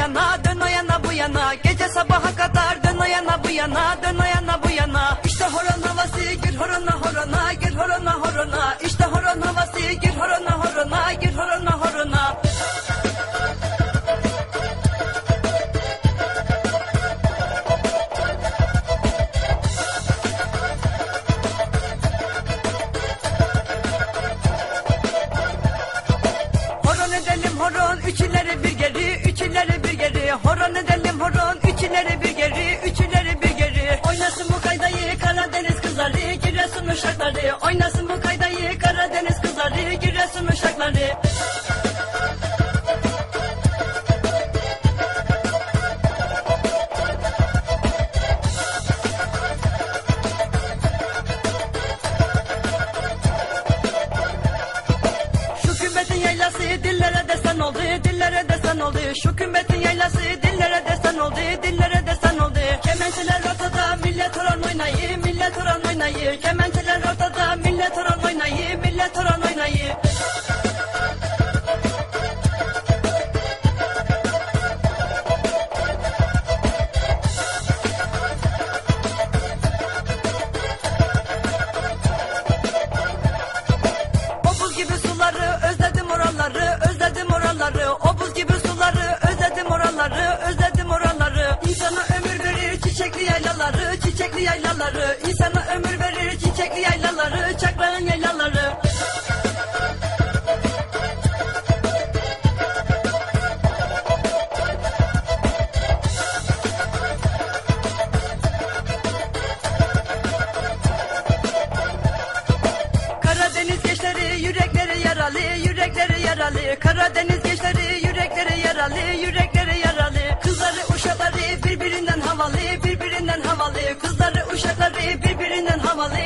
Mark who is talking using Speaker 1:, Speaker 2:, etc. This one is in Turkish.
Speaker 1: yana dön o yana bu yana. Gece sabaha kadar dön o yana bu yana dön o yana bu yana. İşte horon havası gir horona horona gir horona horona. İşte horon havası gir horona horona gir horona horona. Horon edelim horon üç ileri bir Horon edelim horon. Üç ileri bir geri üç ileri bir geri. Oynasın bu kaydayı Karadeniz kızları. Giresun uşakları. Oynasın bu kaydayı Karadeniz kızları. Giresun uşakları. Şu kümbetin yaylası dillere destan oldu, dillere destan. Şu kümbetin yaylası dillere destan oldu, dillere destan oldu. Kemençeler ortada, millet oran oynayı, millet oran oynayı. Kemençeler ortada, millet oran oynayı, yaylaları çiçekli yaylaları İnsana ömür verir çiçekli yaylaları çakrağın yaylaları Karadeniz gençleri yürekleri yaralı, yürekleri yaralı. Karadeniz gençleri Kızları uşakları birbirinden havalı,